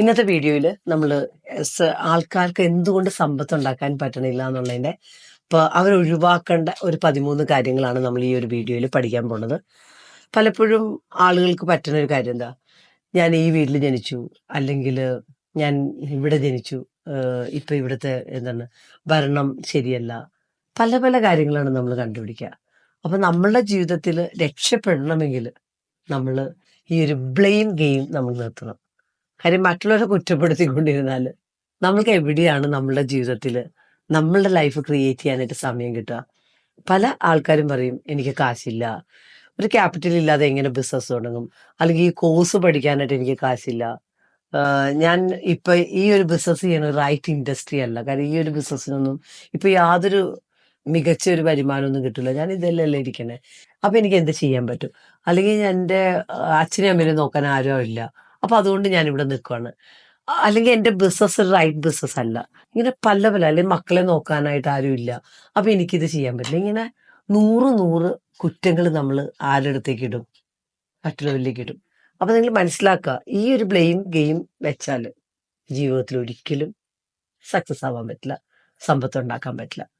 ഇന്നത്തെ വീഡിയോയിൽ നമ്മൾ ആൾക്കാർക്ക് എന്തുകൊണ്ട് സമ്പത്ത് ഉണ്ടാക്കാൻ പറ്റണില്ല എന്നുള്ളതിന്റെ ഇപ്പോൾ അവർ ഒഴിവാക്കേണ്ട ഒരു പതിമൂന്ന് കാര്യങ്ങളാണ് നമ്മൾ ഈ ഒരു വീഡിയോയിൽ പഠിക്കാൻ പോണത്. പലപ്പോഴും ആളുകൾക്ക് പറ്റുന്ന ഒരു കാര്യം എന്താ? ഞാൻ ഈ വീട്ടിൽ ജനിച്ചു അല്ലെങ്കിൽ ഞാൻ ഇവിടെ ജനിച്ചു ഇപ്പൊ ഇവിടുത്തെ എന്താണ് ഭരണം ശരിയല്ല. പല പല കാര്യങ്ങളാണ് നമ്മൾ കണ്ടുപിടിക്കുക അപ്പം നമ്മളുടെ ജീവിതത്തിൽ രക്ഷപ്പെടണമെങ്കിൽ നമ്മൾ ഈ ഒരു ബ്ലെയിം ഗെയിം നമ്മൾ നിർത്തണം. കാര്യം മറ്റുള്ളവരെ കുറ്റപ്പെടുത്തിക്കൊണ്ടിരുന്നാൽ നമ്മൾക്ക് എവിടെയാണ് നമ്മളുടെ ജീവിതത്തിൽ നമ്മളുടെ ലൈഫ് ക്രിയേറ്റ് ചെയ്യാനായിട്ട് സമയം കിട്ടുക? പല ആൾക്കാരും പറയും എനിക്ക് കാശില്ല. ഒരു ക്യാപിറ്റൽ ഇല്ലാതെ എങ്ങനെ ബിസിനസ് തുടങ്ങും? അല്ലെങ്കിൽ ഈ കോഴ്സ് പഠിക്കാനായിട്ട് എനിക്ക് കാശില്ല. ഞാൻ ഇപ്പൊ ഈ ഒരു ബിസിനസ് ചെയ്യണ റൈറ്റ് ഇൻഡസ്ട്രി അല്ല. കാരണം ഈ ഒരു ബിസിനസ്സിനൊന്നും ഇപ്പൊ യാതൊരു മികച്ച ഒരു വരുമാനമൊന്നും കിട്ടില്ല. ഞാൻ ഇതല്ലല്ലേ ഇരിക്കണേ അപ്പൊ എനിക്ക് എന്ത് ചെയ്യാൻ പറ്റും? അല്ലെങ്കിൽ എന്റെ അച്ഛനെയും അമ്മേനെ നോക്കാൻ ആരും ഇല്ല അപ്പൊ അതുകൊണ്ട് ഞാൻ ഇവിടെ നിൽക്കുവാണ് അല്ലെങ്കിൽ എന്റെ ബിസിനസ് റൈറ്റ് ബിസിനസ് അല്ല. ഇങ്ങനെ പല പല അല്ലെങ്കിൽ മക്കളെ നോക്കാനായിട്ട് ആരും ഇല്ല. അപ്പൊ എനിക്കിത് ചെയ്യാൻ പറ്റില്ല. ഇങ്ങനെ നൂറ് നൂറ് കുറ്റങ്ങൾ നമ്മൾ ആരുടെ ഇടും? മറ്റുള്ളവരിലേക്ക് ഇടും. അപ്പൊ നിങ്ങൾ മനസ്സിലാക്കുക ഈ ഒരു ബ്ലെയിം ഗെയിം വെച്ചാൽ ജീവിതത്തിൽ ഒരിക്കലും സക്സസ് ആവാൻ പറ്റില്ല. സമ്പത്ത് ഉണ്ടാക്കാൻ പറ്റില്ല.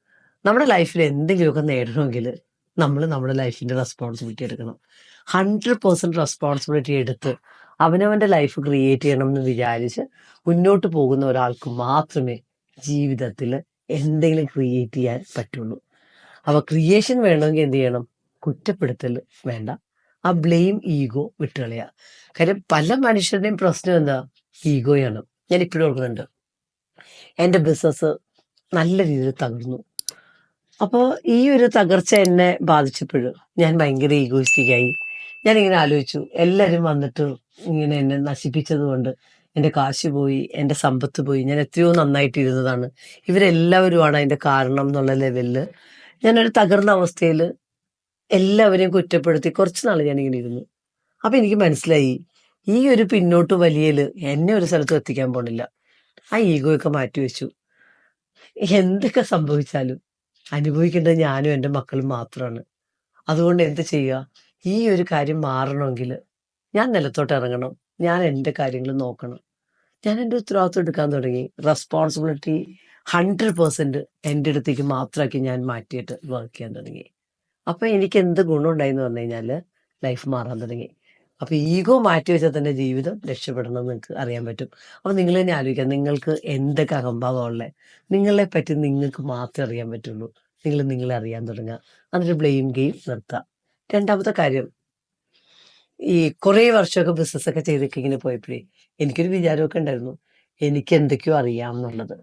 നമ്മുടെ ലൈഫിൽ എന്തെങ്കിലുമൊക്കെ നേടണമെങ്കിൽ നമ്മൾ നമ്മുടെ ലൈഫിന്റെ റെസ്പോൺസിബിലിറ്റി എടുക്കണം. ഹൺഡ്രഡ് പേഴ്സെന്റ് റെസ്പോൺസിബിലിറ്റി എടുത്ത് അവനവന്റെ ലൈഫ് ക്രിയേറ്റ് ചെയ്യണം എന്ന് വിചാരിച്ച് മുന്നോട്ട് പോകുന്ന ഒരാൾക്ക് മാത്രമേ ജീവിതത്തിൽ എന്തെങ്കിലും ക്രിയേറ്റ് ചെയ്യാൻ പറ്റുള്ളൂ. അവ ക്രിയേഷൻ വേണമെങ്കിൽ എന്ത് ചെയ്യണം? കുറ്റപ്പെടുത്തൽ വേണ്ട. ആ ബ്ലെയിം ഈഗോ വിട്ടുകളയുക കാര്യം പല മനുഷ്യരുടെയും പ്രശ്നം എന്താ? ഈഗോയാണ് ഞാൻ ഇപ്പോഴും ഓർക്കുന്നുണ്ട്. എന്റെ ബിസിനസ് നല്ല രീതിയിൽ തകർന്നു. അപ്പോൾ ഈ ഒരു തകർച്ച എന്നെ ബാധിച്ചപ്പോഴും ഞാൻ ഭയങ്കര ഈഗോയിസ്റ്റിക്കായി ഞാനിങ്ങനെ ആലോചിച്ചു. എല്ലാവരും വന്നിട്ട് ഇങ്ങനെ എന്നെ നശിപ്പിച്ചത് കൊണ്ട് എന്റെ കാശ് പോയി എന്റെ സമ്പത്ത് പോയി ഞാൻ എത്രയോ നന്നായിട്ട് ഇരുന്നതാണ് ഇവരെല്ലാവരുമാണ് അതിന്റെ കാരണം എന്നുള്ള ലെവലിൽ ഞാനൊരു തകർന്ന അവസ്ഥയിൽ എല്ലാവരെയും കുറ്റപ്പെടുത്തി കുറച്ച് നാൾ ഞാനിങ്ങനെ ഇരുന്നു. അപ്പം എനിക്ക് മനസ്സിലായി ഈ ഒരു പിന്നോട്ട് വലിയൽ എന്നെ ഒരു സ്ഥലത്ത് എത്തിക്കാൻ പോണില്ല. ആ ഈഗോയൊക്കെ മാറ്റി വെച്ചു. എന്തൊക്കെ സംഭവിച്ചാലും അനുഭവിക്കേണ്ടത് ഞാനും എന്റെ മക്കളും മാത്രമാണ് അതുകൊണ്ട് എന്ത് ചെയ്യുക? ഈ ഒരു കാര്യം മാറണമെങ്കിൽ ഞാൻ നിലത്തോട്ട് ഇറങ്ങണം. ഞാൻ എന്റെ കാര്യങ്ങൾ നോക്കണം. ഞാൻ എന്റെ ഉത്തരവാദിത്വം എടുക്കാൻ തുടങ്ങി. റെസ്പോൺസിബിലിറ്റി ഹൺഡ്രഡ് പേഴ്സെന്റ് എന്റെ അടുത്തേക്ക് മാത്രമാക്കി ഞാൻ മാറ്റിയിട്ട് വർക്ക് ചെയ്യാൻ തുടങ്ങി. അപ്പം എനിക്ക് എന്ത് ഗുണമുണ്ടായി എന്ന് പറഞ്ഞു കഴിഞ്ഞാൽ ലൈഫ് മാറാൻ തുടങ്ങി. അപ്പം ഈഗോ മാറ്റി വെച്ചാൽ തന്നെ ജീവിതം രക്ഷപ്പെടണം എന്ന് നിങ്ങൾക്ക് അറിയാൻ പറ്റും. അപ്പം നിങ്ങൾ തന്നെ ആലോചിക്കാം നിങ്ങൾക്ക് എന്തൊക്കെ അഹംഭാവം ഉള്ളത് നിങ്ങളെ പറ്റി നിങ്ങൾക്ക് മാത്രമേ അറിയാൻ പറ്റുള്ളൂ. നിങ്ങൾ നിങ്ങളെ അറിയാൻ തുടങ്ങുക. എന്നിട്ട് ബ്ലെയിം ഗെയിം നിർത്തുക രണ്ടാമത്തെ കാര്യം ഈ കുറേ വർഷമൊക്കെ ബിസിനസ് ഒക്കെ ചെയ്തൊക്കെ ഇങ്ങനെ പോയപ്പോഴേ എനിക്കൊരു വിചാരമൊക്കെ ഉണ്ടായിരുന്നു. എനിക്ക് എന്തൊക്കെയോ അറിയാം എന്നുള്ളത്.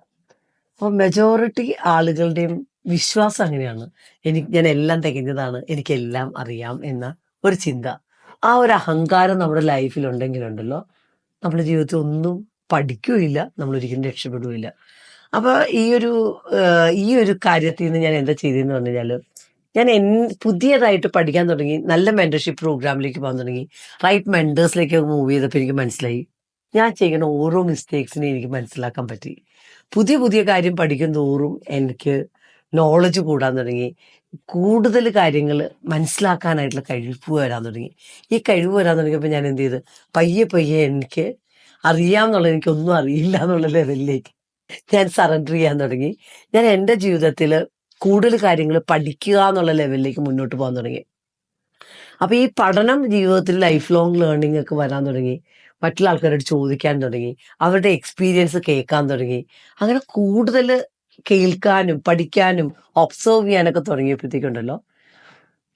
അപ്പോൾ മെജോറിറ്റി ആളുകളുടെയും വിശ്വാസം അങ്ങനെയാണ്. എനിക്ക് ഞാൻ എല്ലാം തികഞ്ഞതാണ്. എനിക്കെല്ലാം അറിയാം എന്ന ഒരു ചിന്ത. ആ ഒരു അഹങ്കാരം നമ്മുടെ ലൈഫിൽ ഉണ്ടെങ്കിലുണ്ടല്ലോ നമ്മുടെ ജീവിതത്തിൽ ഒന്നും പഠിക്കുകയില്ല നമ്മൾ ഒരിക്കലും രക്ഷപ്പെടുകയില്ല അപ്പൊ ഈ ഒരു ഈ ഒരു കാര്യത്തിൽ നിന്ന് ഞാൻ എന്താ ചെയ്തതെന്ന് പറഞ്ഞു കഴിഞ്ഞാൽ ഞാൻ എൻ പുതിയതായിട്ട് പഠിക്കാൻ തുടങ്ങി. നല്ല മെന്റർഷിപ്പ് പ്രോഗ്രാമിലേക്ക് പോകാൻ തുടങ്ങി. റൈറ്റ് മെന്റേഴ്സിലേക്ക് മൂവ് ചെയ്തപ്പോൾ എനിക്ക് മനസ്സിലായി. ഞാൻ ചെയ്യുന്ന ഓരോ മിസ്റ്റേക്സിനെ എനിക്ക് മനസ്സിലാക്കാൻ പറ്റി. പുതിയ പുതിയ കാര്യം പഠിക്കും തോറും എനിക്ക് നോളജ് കൂടാൻ തുടങ്ങി. കൂടുതൽ കാര്യങ്ങൾ മനസ്സിലാക്കാനായിട്ടുള്ള കഴിവ് വരാൻ തുടങ്ങി. ഈ കഴിവ് വരാൻ തുടങ്ങിയപ്പോൾ ഞാൻ എന്ത് ചെയ്ത്? പയ്യെ പയ്യെ എനിക്ക് അറിയാമെന്നുള്ളത് എനിക്കൊന്നും അറിയില്ല എന്നുള്ള ലെവലിലേക്ക് ഞാൻ സറണ്ടർ ചെയ്യാൻ തുടങ്ങി. ഞാൻ എന്റെ ജീവിതത്തിൽ കൂടുതൽ കാര്യങ്ങൾ പഠിക്കുക എന്നുള്ള ലെവലിലേക്ക് മുന്നോട്ട് പോകാൻ തുടങ്ങി. അപ്പൊ ഈ പഠനം ജീവിതത്തിൽ ലൈഫ് ലോങ് ലേണിംഗ് ഒക്കെ വരാൻ തുടങ്ങി. മറ്റുള്ള ആൾക്കാരോട് ചോദിക്കാൻ തുടങ്ങി. അവരുടെ എക്സ്പീരിയൻസ് കേൾക്കാൻ തുടങ്ങി. അങ്ങനെ കൂടുതൽ കേൾക്കാനും പഠിക്കാനും ഒബ്സർവ് ചെയ്യാനൊക്കെ തുടങ്ങിയപ്പോഴത്തേക്കുണ്ടല്ലോ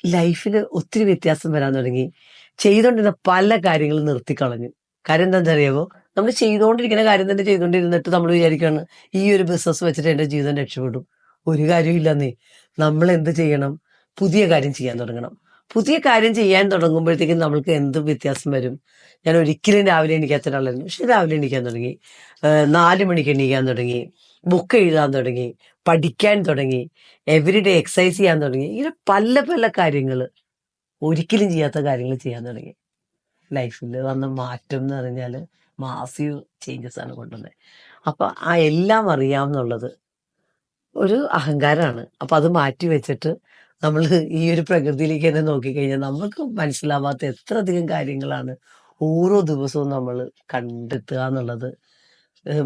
ലൈഫിൽ ഒത്തിരി വ്യത്യാസം വരാൻ തുടങ്ങി. ചെയ്തുകൊണ്ടിരുന്ന പല കാര്യങ്ങളും നിർത്തിക്കളഞ്ഞു. കാര്യം എന്താണെന്ന് അറിയാമോ നമ്മൾ ചെയ്തുകൊണ്ടിരിക്കുന്ന കാര്യം തന്നെ ചെയ്തുകൊണ്ടിരുന്നിട്ട് നമ്മൾ വിചാരിക്കുകയാണ് ഈ ഒരു ബിസിനസ് വെച്ചിട്ട് എന്റെ ജീവിതം രക്ഷപ്പെടും. ഒരു കാര്യമില്ലെന്നേ നമ്മൾ എന്ത് ചെയ്യണം? പുതിയ കാര്യം ചെയ്യാൻ തുടങ്ങണം. പുതിയ കാര്യം ചെയ്യാൻ തുടങ്ങുമ്പോഴത്തേക്കും നമ്മൾക്ക് എന്ത് വ്യത്യാസം വരും? ഞാൻ ഒരിക്കലും രാവിലെ എണീക്കാത്ത ഒരാളായിരുന്നു പക്ഷെ രാവിലെ എണീക്കാൻ തുടങ്ങി. നാല് മണിക്ക് എണീക്കാൻ തുടങ്ങി. ബുക്ക് എഴുതാൻ തുടങ്ങി. പഠിക്കാൻ തുടങ്ങി. എവറി ഡേ എക്സസൈസ് ചെയ്യാൻ തുടങ്ങി. ഇങ്ങനെ പല പല കാര്യങ്ങൾ ഒരിക്കലും ചെയ്യാത്ത കാര്യങ്ങൾ ചെയ്യാൻ തുടങ്ങി. ലൈഫിൽ വന്ന മാറ്റം എന്ന് പറഞ്ഞാൽ മാസീവ് ചേഞ്ചസ് ആണ് കൊണ്ടുവന്നത്. അപ്പൊ ആ എല്ലാം അറിയാമെന്നുള്ളത് ഒരു അഹങ്കാരമാണ് അപ്പൊ അത് മാറ്റി വെച്ചിട്ട് നമ്മൾ ഈ ഒരു പ്രകൃതിയിലേക്ക് തന്നെ നോക്കിക്കഴിഞ്ഞാൽ നമുക്ക് മനസ്സിലാവാത്ത എത്ര അധികം കാര്യങ്ങളാണ് ഓരോ ദിവസവും നമ്മൾ കണ്ടെത്തുക എന്നുള്ളത്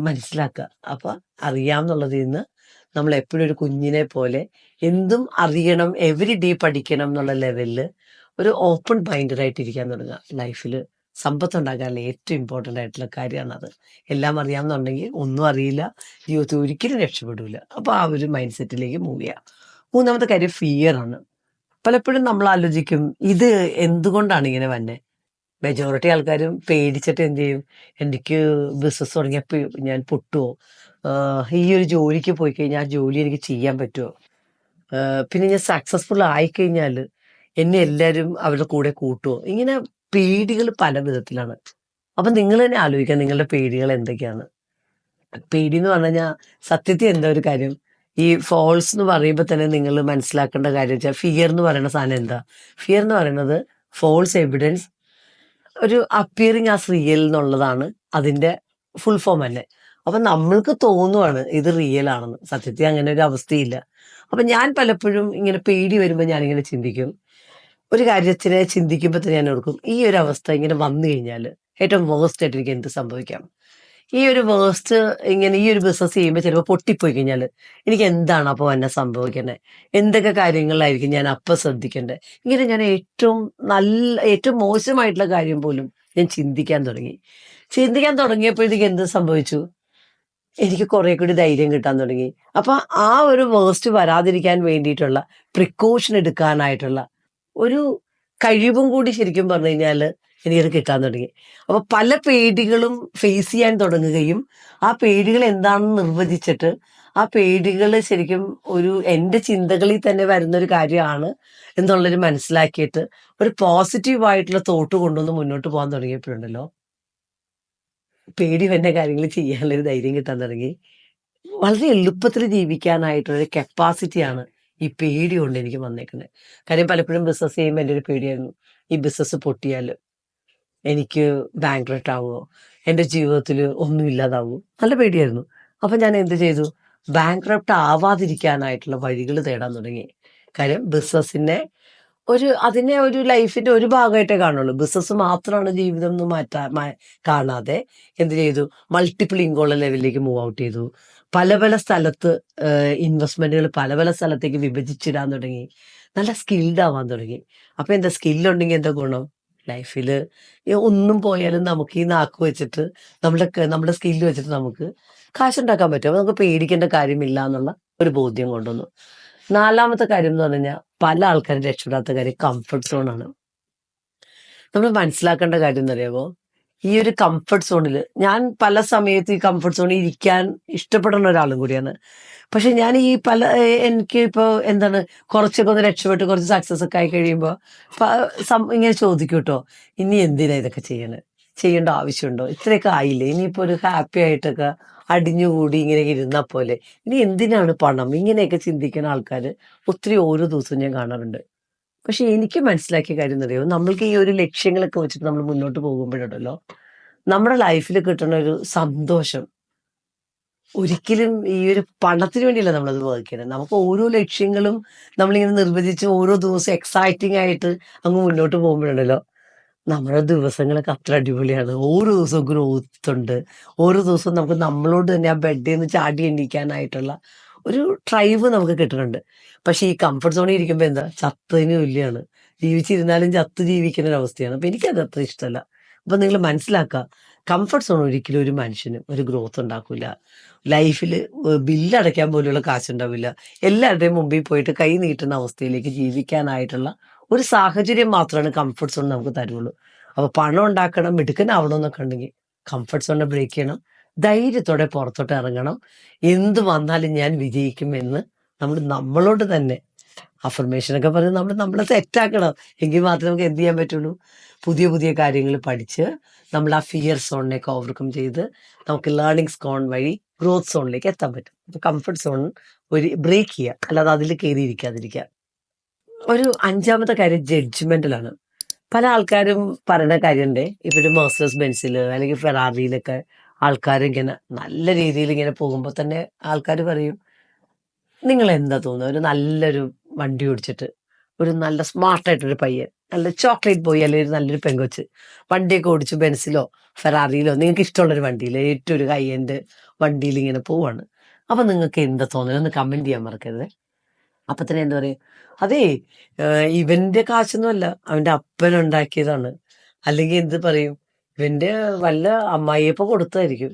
മനസ്സിലാക്കുക. അപ്പൊ അറിയാം എന്നുള്ളതിൽ നിന്ന് നമ്മൾ എപ്പോഴും ഒരു കുഞ്ഞിനെ പോലെ എന്തും അറിയണം, എവരി ഡേ പഠിക്കണം എന്നുള്ള ലെവലിൽ ഒരു ഓപ്പൺ മൈൻഡഡ് ആയിട്ട് തുടങ്ങുക. ലൈഫിൽ സമ്പത്തുണ്ടാക്കാനുള്ള ഏറ്റവും ഇമ്പോർട്ടന്റ് ആയിട്ടുള്ള കാര്യമാണത്. എല്ലാം അറിയാമെന്നുണ്ടെങ്കിൽ ഒന്നും അറിയില്ല. ജീവിതത്തിൽ ഒരിക്കലും രക്ഷപ്പെടില്ല അപ്പോൾ ആ ഒരു മൈൻഡ് സെറ്റിലേക്ക് മൂവ് ചെയ്യുക. മൂന്നാമത്തെ കാര്യം ഫിയർ ആണ്. പലപ്പോഴും നമ്മൾ ആലോചിക്കും ഇത് എന്തുകൊണ്ടാണ് ഇങ്ങനെ വന്നെ? മെജോറിറ്റി ആൾക്കാരും പേടിച്ചിട്ട് എന്ത് ചെയ്യും? എനിക്ക് ബിസിനസ് തുടങ്ങിയപ്പോൾ ഞാൻ പൊട്ടുമോ ഈ ഒരു ജോലിക്ക് പോയി കഴിഞ്ഞാൽ ആ ജോലി എനിക്ക് ചെയ്യാൻ പറ്റുമോ? പിന്നെ ഞാൻ സക്സസ്ഫുൾ ആയിക്കഴിഞ്ഞാൽ എന്നെ എല്ലാവരും അവരുടെ കൂടെ കൂട്ടുമോ ഇങ്ങനെ പേടികൾ പല വിധത്തിലാണ്. അപ്പൊ നിങ്ങൾ തന്നെ ആലോചിക്കുക നിങ്ങളുടെ പേടികൾ എന്തൊക്കെയാണ്? പേടി എന്ന് പറഞ്ഞു കഴിഞ്ഞാൽ സത്യത്തിൽ എന്താ ഒരു കാര്യം? ഈ ഫോൾസ് എന്ന് പറയുമ്പോൾ തന്നെ നിങ്ങൾ മനസ്സിലാക്കേണ്ട കാര്യം വെച്ചാൽ ഫിയർ എന്ന് പറയുന്ന സാധനം എന്താ? ഫിയർ എന്ന് പറയുന്നത് ഫോൾസ് എവിഡൻസ് ഒരു അപ്പിയറിങ് ആസ് റിയൽ എന്നുള്ളതാണ് അതിന്റെ ഫുൾ ഫോം തന്നെ. അപ്പൊ നമ്മൾക്ക് തോന്നുവാണ് ഇത് റിയൽ ആണെന്ന്. സത്യത്തിൽ അങ്ങനെ ഒരു അവസ്ഥയില്ല. അപ്പൊ ഞാൻ പലപ്പോഴും ഇങ്ങനെ പേടി വരുമ്പോൾ ഞാനിങ്ങനെ ചിന്തിക്കും. ഒരു കാര്യത്തിനെ ചിന്തിക്കുമ്പോൾ തന്നെ ഞാൻ ഓർക്കും ഈ ഒരു അവസ്ഥ ഇങ്ങനെ വന്നു കഴിഞ്ഞാൽ ഏറ്റവും വേഴ്സ്റ്റ് ആയിട്ട് എനിക്ക് എന്ത് സംഭവിക്കാം? ഈ ഒരു വേഴ്സ്റ്റ് ഇങ്ങനെ ഈ ഒരു ബിസിനസ് ചെയ്യുമ്പോൾ ചിലപ്പോൾ പൊട്ടിപ്പോയി കഴിഞ്ഞാൽ എനിക്ക് എന്താണ് അപ്പോൾ എന്നെ സംഭവിക്കണേ? എന്തൊക്കെ കാര്യങ്ങളായിരിക്കും ഞാൻ അപ്പം ശ്രദ്ധിക്കേണ്ടത് ഇങ്ങനെ ഞാൻ ഏറ്റവും നല്ല ഏറ്റവും മോശമായിട്ടുള്ള കാര്യം പോലും ഞാൻ ചിന്തിക്കാൻ തുടങ്ങി. ചിന്തിക്കാൻ തുടങ്ങിയപ്പോഴത്തേക്ക് എന്ത് സംഭവിച്ചു? എനിക്ക് കുറെ കൂടി ധൈര്യം കിട്ടാൻ തുടങ്ങി. അപ്പൊ ആ ഒരു വേസ്റ്റ് വരാതിരിക്കാൻ വേണ്ടിയിട്ടുള്ള പ്രിക്കോഷൻ എടുക്കാനായിട്ടുള്ള ഒരു കഴിവും കൂടി ശരിക്കും പറഞ്ഞു കഴിഞ്ഞാൽ എനിക്കത് കിട്ടാൻ തുടങ്ങി. അപ്പൊ പല പേടികളും ഫേസ് ചെയ്യാൻ തുടങ്ങുകയും ആ പേടികൾ എന്താണെന്ന് നിർവചിച്ചിട്ട് ആ പേടികൾ ശരിക്കും ഒരു എന്റെ ചിന്തകളിൽ തന്നെ വരുന്ന ഒരു കാര്യമാണ് എന്നുള്ളൊരു മനസ്സിലാക്കിയിട്ട് ഒരു പോസിറ്റീവ് ആയിട്ടുള്ള തോട്ട് കൊണ്ടുവന്ന് മുന്നോട്ട് പോകാൻ തുടങ്ങിയപ്പോഴുണ്ടല്ലോ പേടി വന്ന കാര്യങ്ങൾ ചെയ്യാനുള്ള ഒരു ധൈര്യം കിട്ടാൻ തുടങ്ങി. വളരെ എളുപ്പത്തിൽ ജീവിക്കാനായിട്ടുള്ള ഒരു കപ്പാസിറ്റിയാണ് ഈ പേടി കൊണ്ട് എനിക്ക് വന്നേക്കുന്നത്. കാര്യം പലപ്പോഴും ബിസിനസ് ചെയ്യുമ്പോൾ എന്റെ ഒരു പേടിയായിരുന്നു. ഈ ബിസിനസ് പൊട്ടിയാൽ എനിക്ക് ബാങ്ക്രപ്റ്റ് ആവുമോ? എന്റെ ജീവിതത്തിൽ ഒന്നും ഇല്ലാതാവുമോ? നല്ല പേടിയായിരുന്നു. അപ്പം ഞാൻ എന്ത് ചെയ്തു? ബാങ്ക്രപ്റ്റ് ആവാതിരിക്കാനായിട്ടുള്ള വഴികൾ തേടാൻ തുടങ്ങി. കാര്യം ബിസിനസ്സിനെ ഒരു അതിനെ ഒരു ലൈഫിന്റെ ഒരു ഭാഗമായിട്ടേ കാണുള്ളൂ. ബിസിനസ് മാത്രമാണ് ജീവിതം എന്ന് മാറ്റാ കാണാതെ എന്ത് ചെയ്തു? മൾട്ടിപ്പിൾ ഇൻകമുള്ള ലെവലിലേക്ക് മൂവ് ഔട്ട് ചെയ്തു. പല പല സ്ഥലത്ത് ഇൻവെസ്റ്റ്മെന്റുകൾ പല പല സ്ഥലത്തേക്ക് വിഭജിച്ചിടാൻ തുടങ്ങി. നല്ല സ്കിൽഡ് ആവാൻ തുടങ്ങി. അപ്പൊ എന്താ സ്കില്ലുണ്ടെങ്കിൽ എന്താ ഗുണം? ലൈഫിൽ ഒന്നും പോയാലും നമുക്ക് ഈ നാക്ക് വെച്ചിട്ട് നമ്മുടെ നമ്മുടെ സ്കില്ല് വെച്ചിട്ട് നമുക്ക് കാശുണ്ടാക്കാൻ പറ്റും. അപ്പൊ നമുക്ക് പേടിക്കേണ്ട കാര്യമില്ല എന്നുള്ള ഒരു ബോധ്യം കൊണ്ടുവന്നു. നാലാമത്തെ കാര്യം എന്ന് പറഞ്ഞു കഴിഞ്ഞാൽ പല ആൾക്കാരും രക്ഷപ്പെടാത്ത കാര്യം കംഫർട്ട് സോൺ ആണ്. നമ്മൾ മനസ്സിലാക്കേണ്ട കാര്യം എന്നറിയാമോ? ഈ ഒരു കംഫർട്ട് സോണിൽ ഞാൻ പല സമയത്ത് ഈ കംഫർട്ട് സോണിൽ ഇരിക്കാൻ ഇഷ്ടപ്പെടുന്ന ഒരാളും കൂടിയാണ്. പക്ഷെ ഞാൻ ഈ പല എനിക്ക് ഇപ്പോ എന്താണ് കുറച്ചൊക്കെ ഒന്ന് രക്ഷപ്പെട്ട് കുറച്ച് സക്സസ് ഒക്കെ ആയി കഴിയുമ്പോൾ ഇങ്ങനെ ചോദിക്കും കേട്ടോ ഇനി എന്തിനാ ഇതൊക്കെ ചെയ്യണേ? ചെയ്യേണ്ട ആവശ്യമുണ്ടോ? ഇത്രയൊക്കെ ആയില്ലേ? ഇനിയിപ്പോ ഒരു ഹാപ്പി ആയിട്ടൊക്കെ അടിഞ്ഞുകൂടി ഇങ്ങനെ ഇരുന്ന പോലെ. ഇനി എന്തിനാണ് പണം? ഇങ്ങനെയൊക്കെ ചിന്തിക്കുന്ന ആൾക്കാർ ഒത്തിരി ഓരോ ദിവസവും ഞാൻ കാണാറുണ്ട്. പക്ഷെ എനിക്ക് മനസ്സിലാക്കിയ കാര്യം എന്നറിയോ നമ്മൾക്ക് ഈ ഒരു ലക്ഷ്യങ്ങളൊക്കെ വെച്ചിട്ട് നമ്മൾ മുന്നോട്ട് പോകുമ്പോഴുണ്ടല്ലോ നമ്മുടെ ലൈഫിൽ കിട്ടുന്ന ഒരു സന്തോഷം ഒരിക്കലും ഈ ഒരു പണത്തിന് വേണ്ടിയല്ല നമ്മളത് വർക്ക് ചെയ്യുന്നത് നമുക്ക് ഓരോ ലക്ഷ്യങ്ങളും നമ്മളിങ്ങനെ നിർവചിച്ച് ഓരോ ദിവസം എക്സൈറ്റിംഗ് ആയിട്ട് അങ്ങ് മുന്നോട്ട് പോകുമ്പോഴുണ്ടല്ലോ നമ്മുടെ ദിവസങ്ങളൊക്കെ അത്ര അടിപൊളിയാണ്. ഓരോ ദിവസവും ഗ്രോത്ത് ഉണ്ട്. ഓരോ ദിവസവും നമുക്ക് നമ്മളോട് തന്നെ ആ ബെഡിൽ നിന്ന് ചാടി എണീക്കാനായിട്ടുള്ള ഒരു ഡ്രൈവ് നമുക്ക് കിട്ടുന്നുണ്ട്. പക്ഷെ ഈ കംഫർട്ട് സോണിൽ ഇരിക്കുമ്പോൾ എന്താ? ചത്തതിന് തുല്യമാണ് ജീവിച്ചിരുന്നാലും ചത്ത് ജീവിക്കുന്ന ഒരു അവസ്ഥയാണ്. അപ്പൊ എനിക്കത് അത്ര ഇഷ്ടമല്ല. അപ്പൊ നിങ്ങൾ മനസ്സിലാക്കുക കംഫർട്ട് സോൺ ഒരിക്കലും ഒരു മനുഷ്യനും ഒരു ഗ്രോത്ത് ഉണ്ടാക്കില്ല ലൈഫിൽ ബില്ല് അടയ്ക്കാൻ പോലുള്ള കാശുണ്ടാവില്ല. എല്ലാവരുടെയും മുമ്പിൽ പോയിട്ട് കൈ നീട്ടുന്ന അവസ്ഥയിലേക്ക് ജീവിക്കാനായിട്ടുള്ള ഒരു സാഹചര്യം മാത്രമാണ് കംഫർട്ട് സോൺ നമുക്ക് തരുള്ളൂ. അപ്പൊ പണം ഉണ്ടാക്കണം മിടുക്കനാവണം എന്നൊക്കെ ഉണ്ടെങ്കിൽ കംഫർട്ട് സോണിനെ ബ്രേക്ക് ചെയ്യണം. ധൈര്യത്തോടെ പുറത്തോട്ട് ഇറങ്ങണം. എന്ത് വന്നാലും ഞാൻ വിജയിക്കുമെന്ന് നമ്മൾ നമ്മളോട് തന്നെ അഫർമേഷൻ ഒക്കെ പറഞ്ഞ് നമ്മൾ നമ്മളെ സെറ്റാക്കണം എങ്കിൽ മാത്രമേ നമുക്ക് എന്ത് ചെയ്യാൻ പറ്റുള്ളൂ? പുതിയ പുതിയ കാര്യങ്ങൾ പഠിച്ച് നമ്മൾ ആ ഫിയർ സോണിനെയൊക്കെ ഓവർകം ചെയ്ത് നമുക്ക് ലേണിംഗ് സോൺ വഴി ഗ്രോത്ത് സോണിലേക്ക് എത്താൻ പറ്റും. അപ്പൊ കംഫർട്ട് സോൺ ഒരു ബ്രേക്ക് ചെയ്യുക. അല്ലാതെ അതിൽ കയറിയിരിക്കാതിരിക്കുക ഒരു അഞ്ചാമത്തെ കാര്യം ജഡ്ജ്മെന്റിലാണ് പല ആൾക്കാരും പറയുന്ന കാര്യമുണ്ട്. ഇപ്പൊ ഒരു ബെൻസിൽ അല്ലെങ്കിൽ ഫെറാറിയിലൊക്കെ ആൾക്കാർ ഇങ്ങനെ നല്ല രീതിയിൽ ഇങ്ങനെ പോകുമ്പോൾ തന്നെ ആൾക്കാർ പറയും നിങ്ങൾ എന്താ തോന്നുന്നത് ഒരു നല്ലൊരു വണ്ടി ഓടിച്ചിട്ട് ഒരു നല്ല സ്മാർട്ടായിട്ടൊരു പയ്യൻ നല്ല ചോക്ലേറ്റ് ബോയ് അല്ലെങ്കിൽ ഒരു നല്ലൊരു പെങ്കൊച്ച് വണ്ടിയൊക്കെ ഓടിച്ച് ബെൻസിലോ ഫെറാറിയിലോ നിങ്ങൾക്ക് ഇഷ്ടമുള്ളൊരു വണ്ടിയിൽ ഏറ്റവും ഒരു ഹൈ വണ്ടിയിൽ ഇങ്ങനെ പോവാണ്. അപ്പം നിങ്ങൾക്ക് എന്താ തോന്നുന്നത് ഒന്ന് കമന്റ് ചെയ്യാൻ മറക്കരുത്. അപ്പം തന്നെ എന്താ പറയുക അതേ ഇവന്റെ കാശൊന്നുമല്ല അവന്റെ അപ്പനുണ്ടാക്കിയതാണ്. അല്ലെങ്കിൽ എന്ത് പറയും? ഇവന്റെ വല്ല അമ്മായിയപ്പ കൊടുത്തായിരിക്കും.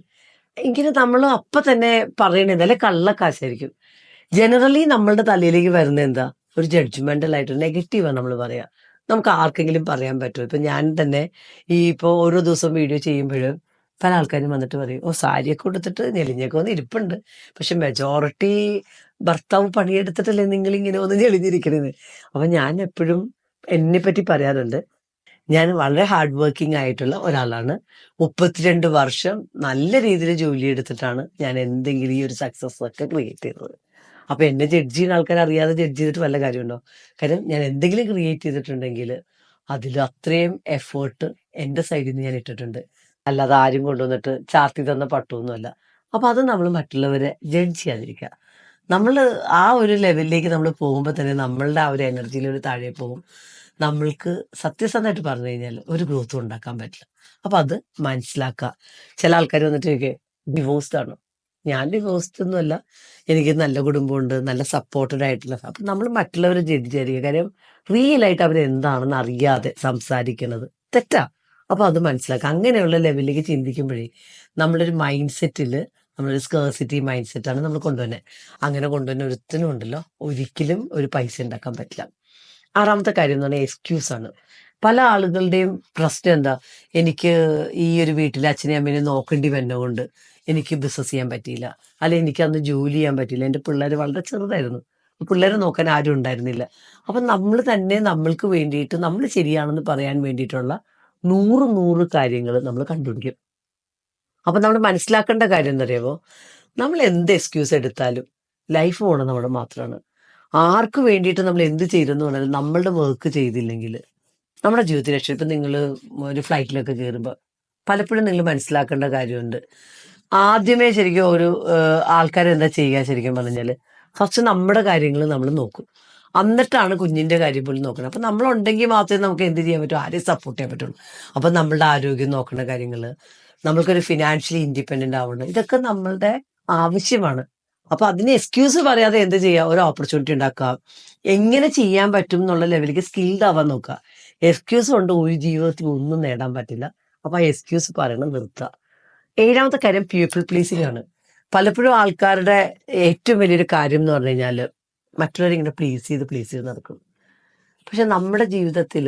എങ്കിലും നമ്മൾ അപ്പൊ തന്നെ പറയണേ നല്ല കള്ളക്കാശായിരിക്കും. ജനറലി നമ്മളുടെ തലയിലേക്ക് വരുന്ന എന്താ? ഒരു ജഡ്ജ്മെന്റൽ ആയിട്ട് നെഗറ്റീവാണ് നമ്മൾ പറയാ. നമുക്ക് ആർക്കെങ്കിലും പറയാൻ പറ്റുമോ? ഇപ്പൊ ഞാൻ തന്നെ ഈ ഇപ്പൊ ഓരോ ദിവസം വീഡിയോ ചെയ്യുമ്പോഴും പല ആൾക്കാരും വന്നിട്ട് പറയും ഓ സാരിയൊക്കെ കൊടുത്തിട്ട് ഞെളിഞ്ഞൊക്കെ വന്ന് ഇരിപ്പുണ്ട്. പക്ഷെ മെജോറിറ്റി ഭർത്താവ് പണിയെടുത്തിട്ടല്ലേ നിങ്ങൾ ഇങ്ങനെ ഒന്ന് ഞെളിഞ്ഞിരിക്കണത്? അപ്പൊ ഞാൻ എപ്പോഴും എന്നെ പറ്റി പറയാറുണ്ട് ഞാൻ വളരെ ഹാർഡ് വർക്കിംഗ് ആയിട്ടുള്ള ഒരാളാണ്. മുപ്പത്തിരണ്ട് വർഷം നല്ല രീതിയിൽ ജോലി എടുത്തിട്ടാണ് ഞാൻ എന്തെങ്കിലും ഈ ഒരു സക്സസ് ഒക്കെ ക്രിയേറ്റ് ചെയ്തത്. അപ്പൊ എന്നെ ജഡ്ജ് ചെയ്യുന്ന ആൾക്കാർ അറിയാതെ ജഡ്ജ് ചെയ്തിട്ട് വല്ല കാര്യമുണ്ടോ? കാര്യം ഞാൻ എന്തെങ്കിലും ക്രിയേറ്റ് ചെയ്തിട്ടുണ്ടെങ്കിൽ അതിൽ അത്രയും എഫേർട്ട് എന്റെ സൈഡിൽ നിന്ന് ഞാൻ ഇട്ടിട്ടുണ്ട്. അല്ലാതെ ആരും കൊണ്ടുവന്നിട്ട് ചാർത്തി തന്ന പട്ടൊന്നുമല്ല. അപ്പൊ അത് നമ്മൾ മറ്റുള്ളവരെ ജഡ്ജ് ചെയ്യാതിരിക്കുക. നമ്മൾ ആ ഒരു ലെവലിലേക്ക് നമ്മൾ പോകുമ്പോൾ തന്നെ നമ്മളുടെ ആ ഒരു എനർജിയിൽ ഒരു താഴെ പോകും. നമ്മൾക്ക് സത്യസന്ധമായിട്ട് പറഞ്ഞു കഴിഞ്ഞാൽ ഒരു ഗ്രോത്തും ഉണ്ടാക്കാൻ പറ്റില്ല. അപ്പൊ അത് മനസ്സിലാക്കുക. ചില ആൾക്കാർ വന്നിട്ട് എനിക്ക് ഡിവോഴ്സ്ഡ് ആണ്? ഞാൻ ഡിവോഴ്സ്ഡ് ഒന്നുമല്ല എനിക്ക് നല്ല കുടുംബമുണ്ട് നല്ല സപ്പോർട്ടഡ് ആയിട്ടുള്ള അപ്പൊ നമ്മൾ മറ്റുള്ളവരെ ജഡ്ജ് ചെയ്യുക കാര്യം റിയൽ ആയിട്ട് അവർ എന്താണെന്ന് അറിയാതെ സംസാരിക്കുന്നത് തെറ്റാ. അപ്പൊ അത് മനസ്സിലാക്കുക. അങ്ങനെയുള്ള ലെവലിലേക്ക് ചിന്തിക്കുമ്പോഴേ നമ്മളൊരു മൈൻഡ് സെറ്റിൽ നമ്മളൊരു സ്കേഴ്സിറ്റി മൈൻഡ് സെറ്റാണ് നമ്മൾ കൊണ്ടുവന്നെ അങ്ങനെ കൊണ്ടുവന്ന ഒരുത്തിനും ഉണ്ടല്ലോ. ഒരിക്കലും ഒരു പൈസ ഉണ്ടാക്കാൻ പറ്റില്ല. ആറാമത്തെ കാര്യം എന്ന് പറഞ്ഞാൽ എക്സ്ക്യൂസ് ആണ്. പല ആളുകളുടെയും പ്രശ്നം എന്താ? എനിക്ക് ഈ ഒരു വീട്ടിൽ അച്ഛനെയും അമ്മേനെയും നോക്കേണ്ടി വന്നതുകൊണ്ട് എനിക്ക് ബിസിനസ് ചെയ്യാൻ പറ്റിയില്ല. അല്ലെ എനിക്ക് അന്ന് ജോലി ചെയ്യാൻ പറ്റിയില്ല. എന്റെ പിള്ളേർ വളരെ ചെറുതായിരുന്നു. പിള്ളേരെ നോക്കാൻ ആരും ഉണ്ടായിരുന്നില്ല. അപ്പൊ നമ്മൾ തന്നെ നമ്മൾക്ക് വേണ്ടിയിട്ട് നമ്മൾ ശരിയാണെന്ന് പറയാൻ വേണ്ടിയിട്ടുള്ള നൂറ് നൂറ് കാര്യങ്ങൾ നമ്മൾ കണ്ടുപിടിക്കും. അപ്പൊ നമ്മൾ മനസ്സിലാക്കേണ്ട കാര്യം എന്താ പറയുമ്പോൾ നമ്മൾ എന്ത് എക്സ്ക്യൂസ് എടുത്താലും ലൈഫ് പോണത് നമ്മുടെ മാത്രമാണ് ആർക്ക് വേണ്ടിയിട്ട് നമ്മൾ എന്ത് ചെയ്തെന്ന് പറഞ്ഞാൽ നമ്മളുടെ വർക്ക് ചെയ്തില്ലെങ്കിൽ നമ്മുടെ ജീവിതത്തിൽ രക്ഷ ഇപ്പം നിങ്ങൾ ഒരു ഫ്ലൈറ്റിലൊക്കെ കയറുമ്പോൾ പലപ്പോഴും നിങ്ങൾ മനസ്സിലാക്കേണ്ട കാര്യമുണ്ട്. ആദ്യമേ ശരിക്കും ഒരു ആൾക്കാർ എന്താ ചെയ്യുക ശരിക്കും പറഞ്ഞാൽ ഫസ്റ്റ് നമ്മുടെ കാര്യങ്ങൾ നമ്മൾ നോക്കും. എന്നിട്ടാണ് കുഞ്ഞിന്റെ കാര്യം പോലും നോക്കണം അപ്പം നമ്മളുണ്ടെങ്കിൽ മാത്രമേ നമുക്ക് എന്ത് ചെയ്യാൻ പറ്റൂ? ആരെയും സപ്പോർട്ട് ചെയ്യാൻ പറ്റുള്ളൂ. അപ്പം നമ്മളുടെ ആരോഗ്യം നോക്കുന്ന കാര്യങ്ങൾ നമ്മൾക്കൊരു ഫിനാൻഷ്യലി ഇൻഡിപെൻഡന്റ് ആവണം. ഇതൊക്കെ നമ്മളുടെ ആവശ്യമാണ്. അപ്പൊ അതിന് എക്സ്ക്യൂസ് പറയാതെ എന്ത് ചെയ്യുക ഒരു ഓപ്പർച്യൂണിറ്റി ഉണ്ടാക്കുക. എങ്ങനെ ചെയ്യാൻ പറ്റും എന്നുള്ള ലെവലിലേക്ക് സ്കിൽഡ് ആവാൻ നോക്കുക. എക്സ്ക്യൂസ് കൊണ്ട് ഒരു ജീവിതത്തിൽ ഒന്നും നേടാൻ പറ്റില്ല. അപ്പൊ ആ എക്സ്ക്യൂസ് പറയണം നിർത്തുക. ഏഴാമത്തെ കാര്യം പീപ്പിൾ പ്ലീസിംഗ് ആണ്. പലപ്പോഴും ആൾക്കാരുടെ ഏറ്റവും വലിയൊരു കാര്യം എന്ന് പറഞ്ഞു മറ്റുള്ളവരെ ഇങ്ങനെ പ്ലീസ് ചെയ്ത് പ്ലീസ് ചെയ്ത് നടക്കും. പക്ഷെ നമ്മുടെ ജീവിതത്തിൽ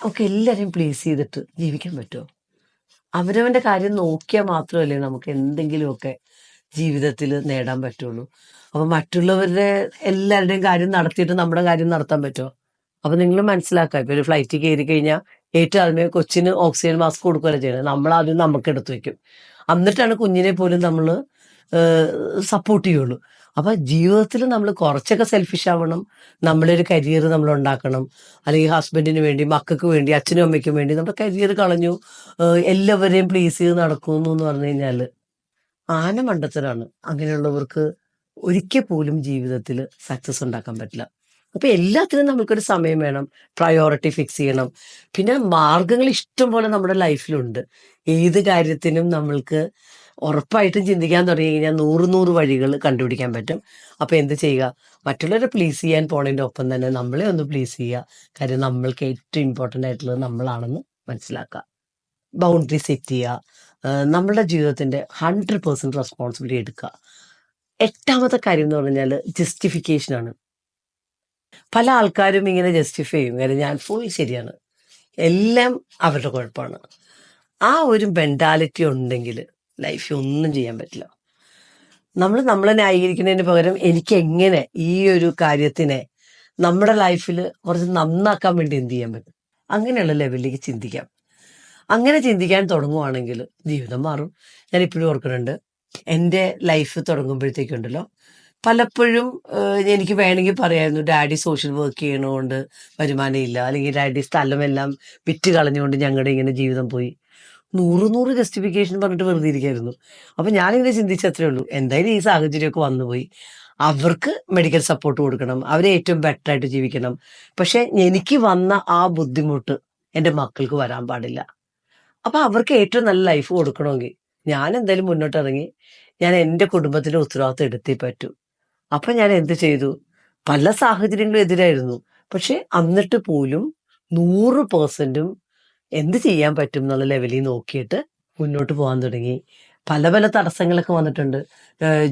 നമുക്ക് എല്ലാവരെയും പ്ലീസ് ചെയ്തിട്ട് ജീവിക്കാൻ പറ്റുമോ? അവരവന്റെ കാര്യം നോക്കിയാൽ മാത്രമല്ലേ നമുക്ക് എന്തെങ്കിലുമൊക്കെ ജീവിതത്തിൽ നേടാൻ പറ്റുള്ളൂ. അപ്പൊ മറ്റുള്ളവരുടെ എല്ലാവരുടെയും കാര്യം നടത്തിയിട്ട് നമ്മുടെ കാര്യം നടത്താൻ പറ്റുമോ അപ്പൊ നിങ്ങൾ മനസ്സിലാക്കുക ഇപ്പൊ ഒരു ഫ്ലൈറ്റിൽ കയറി കഴിഞ്ഞാൽ ഏറ്റവും ആദ്യമേ കൊച്ചിന് ഓക്സിജൻ മാസ്ക് കൊടുക്കുകയല്ല ചെയ്യുന്നത് നമ്മൾ ആദ്യം നമുക്ക് എടുത്തു വെക്കും. എന്നിട്ടാണ് കുഞ്ഞിനെ പോലും നമ്മൾ സപ്പോർട്ട് ചെയ്യുള്ളൂ. അപ്പൊ ജീവിതത്തിൽ നമ്മൾ കുറച്ചൊക്കെ സെൽഫിഷ് ആവണം നമ്മുടെ ഒരു കരിയർ നമ്മൾ ഉണ്ടാക്കണം. അല്ലെങ്കിൽ ഹസ്ബൻഡിന് വേണ്ടി മക്കൾക്ക് വേണ്ടി അച്ഛനും അമ്മയ്ക്കും വേണ്ടി നമ്മുടെ കരിയർ കളഞ്ഞു എല്ലാവരെയും പ്ലീസ് ചെയ്ത് നടക്കുന്നു എന്ന് പറഞ്ഞു കഴിഞ്ഞാൽ ആന മണ്ടത്തരാണ്. അങ്ങനെയുള്ളവർക്ക് ഒരിക്കൽ പോലും ജീവിതത്തിൽ സക്സസ് ഉണ്ടാക്കാൻ പറ്റില്ല. അപ്പൊ എല്ലാത്തിനും നമുക്കൊരു സമയം വേണം. പ്രയോറിറ്റി ഫിക്സ് ചെയ്യണം. പിന്നെ മാർഗങ്ങൾ ഇഷ്ടം പോലെ നമ്മുടെ ലൈഫിലുണ്ട് ഏത് കാര്യത്തിനും നമ്മൾക്ക് ഉറപ്പായിട്ടും ചിന്തിക്കാൻ തുടങ്ങി കഴിഞ്ഞാൽ നൂറ് നൂറ് വഴികൾ കണ്ടുപിടിക്കാൻ പറ്റും. അപ്പൊ എന്ത് ചെയ്യുക? മറ്റുള്ളവരെ പ്ലീസ് ചെയ്യാൻ പോണതിന്റെ ഒപ്പം തന്നെ നമ്മളെ ഒന്ന് പ്ലീസ് ചെയ്യുക. കാര്യം നമ്മൾക്ക് ഏറ്റവും ഇമ്പോർട്ടന്റ് ആയിട്ടുള്ളത് നമ്മളാണെന്ന് മനസ്സിലാക്കുക. ബൗണ്ടറി സെറ്റ് ചെയ്യുക. നമ്മളുടെ ജീവിതത്തിന്റെ ഹൺഡ്രഡ് പേഴ്സെന്റ് റെസ്പോൺസിബിലിറ്റി എടുക്കുക. എട്ടാമത്തെ കാര്യം എന്ന് പറഞ്ഞാൽ ജസ്റ്റിഫിക്കേഷനാണ് പല ആൾക്കാരും ഇങ്ങനെ ജസ്റ്റിഫൈ ചെയ്യും. കാര്യം ഞാൻ ഫുൾ ശരിയാണ്. എല്ലാം അവരുടെ കുഴപ്പമാണ്. ആ ഒരു മെന്റാലിറ്റി ഉണ്ടെങ്കിൽ ലൈഫിൽ ഒന്നും ചെയ്യാൻ പറ്റില്ല. നമ്മൾ നമ്മളെ ന്യായീകരിക്കുന്നതിന് പകരം എനിക്ക് എങ്ങനെ ഈ ഒരു കാര്യത്തിനെ നമ്മുടെ ലൈഫിൽ കുറച്ച് നന്നാക്കാൻ വേണ്ടി എന്ത് ചെയ്യാൻ പറ്റും? അങ്ങനെയുള്ള ലെവലിലേക്ക് ചിന്തിക്കാം. അങ്ങനെ ചിന്തിക്കാൻ തുടങ്ങുവാണെങ്കിൽ ജീവിതം മാറും. ഞാൻ ഇപ്പോഴും ഓർക്കുന്നുണ്ട്. എന്റെ ലൈഫ് തുടങ്ങുമ്പോഴത്തേക്കുണ്ടല്ലോ പലപ്പോഴും എനിക്ക് വേണമെങ്കിൽ പറയായിരുന്നു ഡാഡി സോഷ്യൽ വർക്ക് ചെയ്യണോണ്ട് വരുമാനം ഇല്ല. അല്ലെങ്കിൽ ഡാഡി സ്ഥലമെല്ലാം വിറ്റ് കളഞ്ഞുകൊണ്ട് ഞങ്ങളുടെ ഇങ്ങനെ ജീവിതം പോയി. നൂറ് നൂറ് ജസ്റ്റിഫിക്കേഷൻ പറഞ്ഞിട്ട് വെറുതെ ഇരിക്കായിരുന്നു. അപ്പം ഞാനിങ്ങനെ ചിന്തിച്ചത്രേ ഉള്ളൂ. എന്തായാലും ഈ സാഹചര്യമൊക്കെ വന്നുപോയി. അവർക്ക് മെഡിക്കൽ സപ്പോർട്ട് കൊടുക്കണം. അവരെ ഏറ്റവും ബെറ്റർ ആയിട്ട് ജീവിക്കണം. പക്ഷെ എനിക്ക് വന്ന ആ ബുദ്ധിമുട്ട് എന്റെ മക്കൾക്ക് വരാൻ പാടില്ല. അപ്പൊ അവർക്ക് ഏറ്റവും നല്ല ലൈഫ് കൊടുക്കണമെങ്കിൽ ഞാൻ എന്തായാലും മുന്നോട്ട് ഇറങ്ങി ഞാൻ എന്റെ കുടുംബത്തിന്റെ ഉത്തരവാദിത്വം എടുത്തേ പറ്റൂ. അപ്പൊ ഞാൻ എന്ത് ചെയ്തു? പല സാഹചര്യങ്ങളും എതിരായിരുന്നു. പക്ഷെ എന്നിട്ട് പോലും നൂറ് പേഴ്സന്റും എന്ത് ചെയ്യാൻ പറ്റും എന്നുള്ള ലെവലിൽ നോക്കിയിട്ട് മുന്നോട്ട് പോകാൻ തുടങ്ങി. പല പല തടസ്സങ്ങളൊക്കെ വന്നിട്ടുണ്ട്.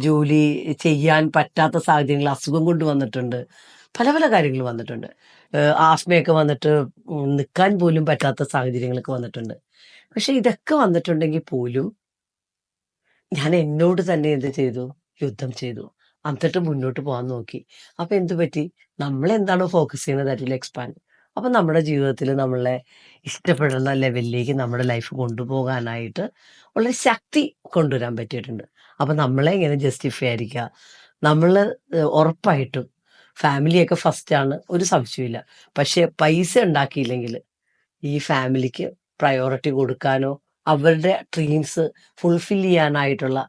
ജോലി ചെയ്യാൻ പറ്റാത്ത സാഹചര്യങ്ങൾ അസുഖം കൊണ്ട് വന്നിട്ടുണ്ട്. പല പല കാര്യങ്ങൾ വന്നിട്ടുണ്ട്. ആസ്മയൊക്കെ വന്നിട്ട് നിൽക്കാൻ പോലും പറ്റാത്ത സാഹചര്യങ്ങളൊക്കെ വന്നിട്ടുണ്ട്. പക്ഷെ ഇതൊക്കെ വന്നിട്ടുണ്ടെങ്കിൽ പോലും ഞാൻ എന്നോട് തന്നെ എന്ത് ചെയ്തു? യുദ്ധം ചെയ്തു. എന്നിട്ട് മുന്നോട്ട് പോകാൻ നോക്കി. അപ്പൊ എന്ത് പറ്റി? നമ്മൾ എന്താണോ ഫോക്കസ് ചെയ്യുന്നത് അതിൽ എക്സ്പാൻഡ് അപ്പൊ നമ്മുടെ ജീവിതത്തിൽ നമ്മളെ ഇഷ്ടപ്പെടുന്ന ലെവലിലേക്ക് നമ്മുടെ ലൈഫ് കൊണ്ടുപോകാനായിട്ട് ഉള്ള ശക്തി കൊണ്ടുവരാൻ പറ്റിയിട്ടുണ്ട്. അപ്പൊ നമ്മളെ ഇങ്ങനെ ജസ്റ്റിഫൈ ആയിരിക്കുക? നമ്മൾ ഉറപ്പായിട്ടും ഫാമിലിയൊക്കെ ഫസ്റ്റ് ആണ്. ഒരു സംശയമില്ല പക്ഷെ പൈസ ഉണ്ടാക്കിയില്ലെങ്കിൽ ഈ ഫാമിലിക്ക് പ്രയോറിറ്റി കൊടുക്കാനോ അവരുടെ ഡ്രീംസ് ഫുൾഫിൽ ചെയ്യാനായിട്ടുള്ള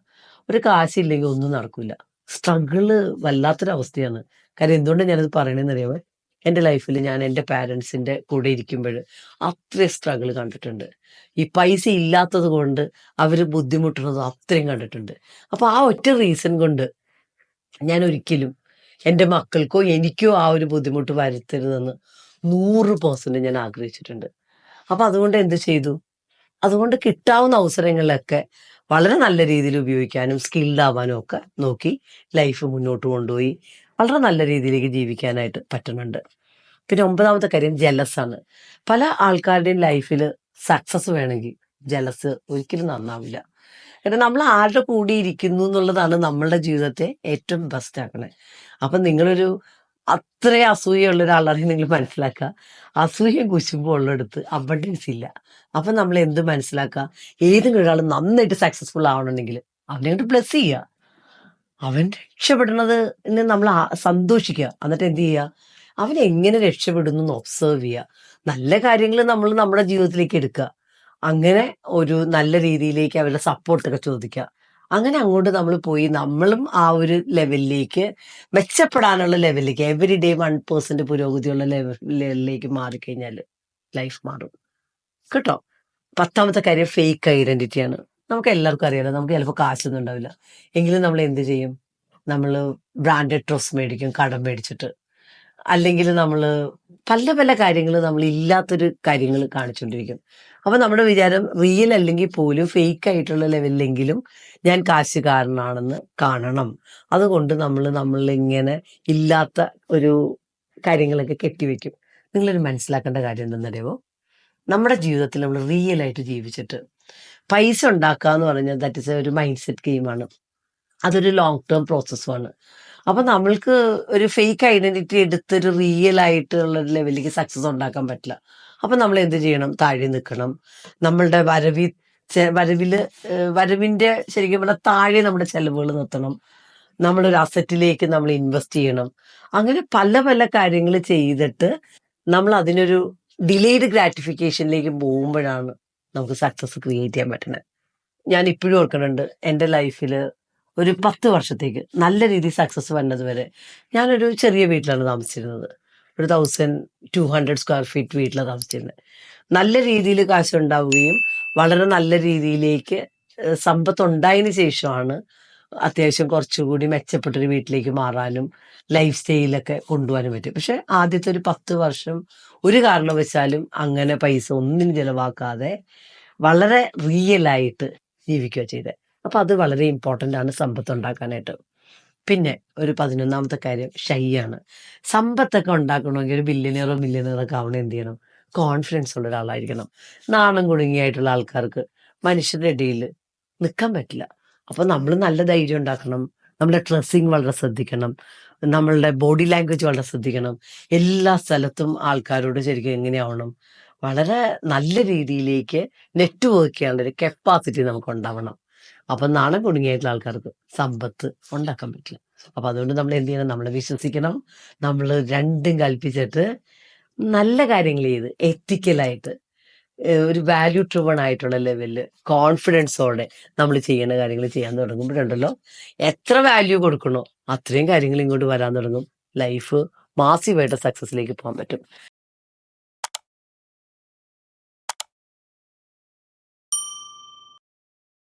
ഒരു കാശില്ലെങ്കിൽ ഒന്നും നടക്കില്ല സ്ട്രഗിൾ വല്ലാത്തൊരവസ്ഥയാണ്. കാര്യം എന്തുകൊണ്ട് ഞാനത് പറയണതെന്ന് അറിയാമോ എന്റെ ലൈഫിൽ ഞാൻ എന്റെ പാരൻസിന്റെ കൂടെ ഇരിക്കുമ്പോൾ അത്രയും സ്ട്രഗിൾ കണ്ടിട്ടുണ്ട്. ഈ പൈസ ഇല്ലാത്തത് കൊണ്ട് അവർ ബുദ്ധിമുട്ടുന്നത് അത്രയും കണ്ടിട്ടുണ്ട്. അപ്പോൾ ആ ഒറ്റ റീസൺ കൊണ്ട് ഞാൻ ഒരിക്കലും എന്റെ മക്കൾക്കോ എനിക്കോ ആ ഒരു ബുദ്ധിമുട്ട് വരുത്തരുതെന്ന് നൂറ് പേഴ്സന്റ് ഞാൻ ആഗ്രഹിച്ചിട്ടുണ്ട്. അപ്പം അതുകൊണ്ട് എന്ത് ചെയ്തു? അതുകൊണ്ട് കിട്ടാവുന്ന അവസരങ്ങളിലൊക്കെ വളരെ നല്ല രീതിയിൽ ഉപയോഗിക്കാനും സ്കിൽഡ് ആവാനും ഒക്കെ നോക്കി ലൈഫ് മുന്നോട്ട് കൊണ്ടുപോയി. വളരെ നല്ല രീതിയിലേക്ക് ജീവിക്കാനായിട്ട് പറ്റുന്നുണ്ട്. പിന്നെ ഒമ്പതാമത്തെ കാര്യം ജലസ് ആണ്. പല ആൾക്കാരുടെയും ലൈഫിൽ സക്സസ് വേണമെങ്കിൽ ജലസ് ഒരിക്കലും നന്നാവില്ല. കാരണം നമ്മൾ ആരുടെ കൂടി ഇരിക്കുന്നു എന്നുള്ളതാണ് നമ്മളുടെ ജീവിതത്തെ ഏറ്റവും ബെസ്റ്റ് ആക്കണേ. അപ്പം നിങ്ങളൊരു അത്രയും അസൂയുള്ള ഒരാളാണെങ്കിൽ നിങ്ങൾ മനസ്സിലാക്കുക. അസൂയ കുശുമ്പോൾ ഉള്ളെടുത്ത് അബണ്ടൻസ് ഇല്ല. അപ്പം നമ്മൾ എന്ത് മനസ്സിലാക്കുക? ഏതെങ്കിലും ഒരാൾ നന്നായിട്ട് സക്സസ്ഫുൾ ആവണമെങ്കിൽ അവനെ കൊണ്ട് ബ്ലസ് ചെയ്യുക. അവൻ രക്ഷപ്പെടുന്നത് നമ്മൾ സന്തോഷിക്കുക. എന്നിട്ട് എന്ത് ചെയ്യുക? അവൻ എങ്ങനെ രക്ഷപ്പെടുന്നു എന്ന് ഒബ്സർവ് ചെയ്യുക. നല്ല കാര്യങ്ങൾ നമ്മൾ നമ്മുടെ ജീവിതത്തിലേക്ക് എടുക്കുക. അങ്ങനെ ഒരു നല്ല രീതിയിലേക്ക് അവരുടെ സപ്പോർട്ടൊക്കെ ചോദിക്കുക. അങ്ങനെ അങ്ങോട്ട് നമ്മൾ പോയി നമ്മളും ആ ഒരു ലെവലിലേക്ക് മെച്ചപ്പെടാനുള്ള ലെവലിലേക്ക് എവറി ഡേ വൺ പേഴ്സന്റ് പുരോഗതിയുള്ള ലെവലിലേക്ക് മാറിക്കഴിഞ്ഞാൽ ലൈഫ് മാറും. കേട്ടോ? പത്താമത്തെ കാര്യം ഫേക്ക് ഐഡന്റിറ്റിയാണ് നമുക്ക് എല്ലാവർക്കും അറിയാലോ നമുക്ക് ചിലപ്പോൾ കാശൊന്നും ഉണ്ടാവില്ല. എങ്കിലും നമ്മൾ എന്ത് ചെയ്യും? നമ്മൾ ബ്രാൻഡഡ് ഡ്രസ് മേടിക്കും കടം മേടിച്ചിട്ട്. അല്ലെങ്കിൽ നമ്മൾ പല പല കാര്യങ്ങൾ നമ്മൾ ഇല്ലാത്തൊരു കാര്യങ്ങൾ കാണിച്ചുകൊണ്ടിരിക്കും അപ്പൊ നമ്മുടെ വിചാരം റിയൽ അല്ലെങ്കിൽ പോലും ഫേക്ക് ആയിട്ടുള്ള ലെവലിലെങ്കിലും ഞാൻ കാശുകാരനാണെന്ന് കാണണം. അതുകൊണ്ട് നമ്മൾ നമ്മൾ ഇങ്ങനെ ഇല്ലാത്ത ഒരു കാര്യങ്ങളൊക്കെ കെട്ടിവെക്കും. നിങ്ങളൊരു മനസ്സിലാക്കേണ്ട കാര്യം എന്തെന്നറിയാമോ നമ്മുടെ ജീവിതത്തിൽ നമ്മൾ റിയൽ ആയിട്ട് ജീവിച്ചിട്ട് പൈസ ഉണ്ടാക്കുക എന്ന് പറഞ്ഞാൽ ദാറ്റ് ഇസ് ഒരു മൈൻഡ് സെറ്റ് ഗെയിമാണ് അതൊരു ലോങ് ടേം പ്രോസസ്സുമാണ് അപ്പൊ നമ്മൾക്ക് ഒരു ഫേക്ക് ഐഡന്റിറ്റി എടുത്ത് ഒരു റിയൽ ആയിട്ടുള്ള ലെവലിലേക്ക് സക്സസ് ഉണ്ടാക്കാൻ പറ്റില്ല. അപ്പൊ നമ്മൾ എന്ത് ചെയ്യണം? താഴെ നിൽക്കണം. നമ്മളുടെ വരവി വരവിൽ വരവിന്റെ ശരിക്കും പറഞ്ഞാൽ താഴെ നമ്മുടെ ചെലവുകൾ നിർത്തണം. നമ്മളൊരു അസറ്റിലേക്ക് നമ്മൾ ഇൻവെസ്റ്റ് ചെയ്യണം. അങ്ങനെ പല പല കാര്യങ്ങൾ ചെയ്തിട്ട് നമ്മൾ അതിനൊരു ഡിലേഡ് ഗ്രാറ്റിഫിക്കേഷനിലേക്ക് പോകുമ്പോഴാണ് നമുക്ക് സക്സസ് ക്രിയേറ്റ് ചെയ്യാൻ പറ്റുന്നത്. ഞാൻ ഇപ്പോഴും ഓർക്കുന്നുണ്ട്. എന്റെ ലൈഫിൽ ഒരു പത്ത് വർഷത്തേക്ക് നല്ല രീതിയിൽ സക്സസ് വന്നത് വരെ. ഞാനൊരു ചെറിയ വീട്ടിലാണ് താമസിച്ചിരുന്നത്. ഒരു thousand two hundred square feet വീട്ടിലാണ് താമസിച്ചിരുന്നത് നല്ല രീതിയിൽ കാശുണ്ടാവുകയും വളരെ നല്ല രീതിയിലേക്ക് സമ്പത്ത് ഉണ്ടായതിനു ശേഷമാണ് അത്യാവശ്യം കുറച്ചുകൂടി മെച്ചപ്പെട്ടൊരു വീട്ടിലേക്ക് മാറാനും ലൈഫ് സ്റ്റൈലൊക്കെ കൊണ്ടുപോകാനും പറ്റും. പക്ഷെ ആദ്യത്തെ ഒരു പത്ത് വർഷം ഒരു കാരണവശാലും അങ്ങനെ പൈസ ഒന്നിനും ചിലവാക്കാതെ വളരെ റിയലായിട്ട് ജീവിക്കുക ചെയ്തത് അപ്പൊ അത് വളരെ ഇമ്പോർട്ടന്റ് ആണ് സമ്പത്ത് ഉണ്ടാക്കാനായിട്ട്. പിന്നെ ഒരു പതിനൊന്നാമത്തെ കാര്യം ഷൈ ആണ് സമ്പത്തൊക്കെ ഉണ്ടാക്കണമെങ്കിൽ ഒരു ബില്യനിയറോ മില്യനിയറോ ഒക്കെ ആവണം എന്ത് ചെയ്യണം? കോൺഫിഡൻസ് ഉള്ള ഒരാളായിരിക്കണം. നാണം കുടുങ്ങിയായിട്ടുള്ള ആൾക്കാർക്ക് മനുഷ്യരുടെ ഇടയിൽ നിൽക്കാൻ പറ്റില്ല. അപ്പൊ നമ്മൾ നല്ല ധൈര്യം ഉണ്ടാക്കണം. നമ്മുടെ ഡ്രസ്സിങ് വളരെ ശ്രദ്ധിക്കണം. നമ്മളുടെ ബോഡി ലാംഗ്വേജ് വളരെ ശ്രദ്ധിക്കണം. എല്ലാ സ്ഥലത്തും ആൾക്കാരോട് ശരിക്കും എങ്ങനെയാവണം? വളരെ നല്ല രീതിയിലേക്ക് നെറ്റ്വർക്ക് ചെയ്യാനുള്ള ഒരു കപ്പാസിറ്റി നമുക്ക് ഉണ്ടാവണം. അപ്പൊ നാണം കുടുങ്ങിയായിട്ടുള്ള ആൾക്കാർക്ക് സമ്പത്ത് ഉണ്ടാക്കാൻ പറ്റില്ല. അപ്പൊ അതുകൊണ്ട് നമ്മൾ എന്ത് ചെയ്യണം? നമ്മൾ വിശ്വസിക്കണം. നമ്മൾ രണ്ടും കൽപ്പിച്ചിട്ട് നല്ല കാര്യങ്ങൾ ചെയ്ത് എത്തിക്കലായിട്ട് ഒരു വാല്യൂ ട്രിവൺ ആയിട്ടുള്ള ലെവലിൽ കോൺഫിഡൻസോടെ നമ്മൾ ചെയ്യുന്ന കാര്യങ്ങൾ ചെയ്യാൻ തുടങ്ങുമ്പോഴുണ്ടല്ലോ എത്ര വാല്യൂ കൊടുക്കണോ അത്രയും കാര്യങ്ങൾ ഇങ്ങോട്ട് വരാൻ തുടങ്ങും. ലൈഫ് മാസീവായിട്ട് സക്സസിലേക്ക് പോകാൻ പറ്റും.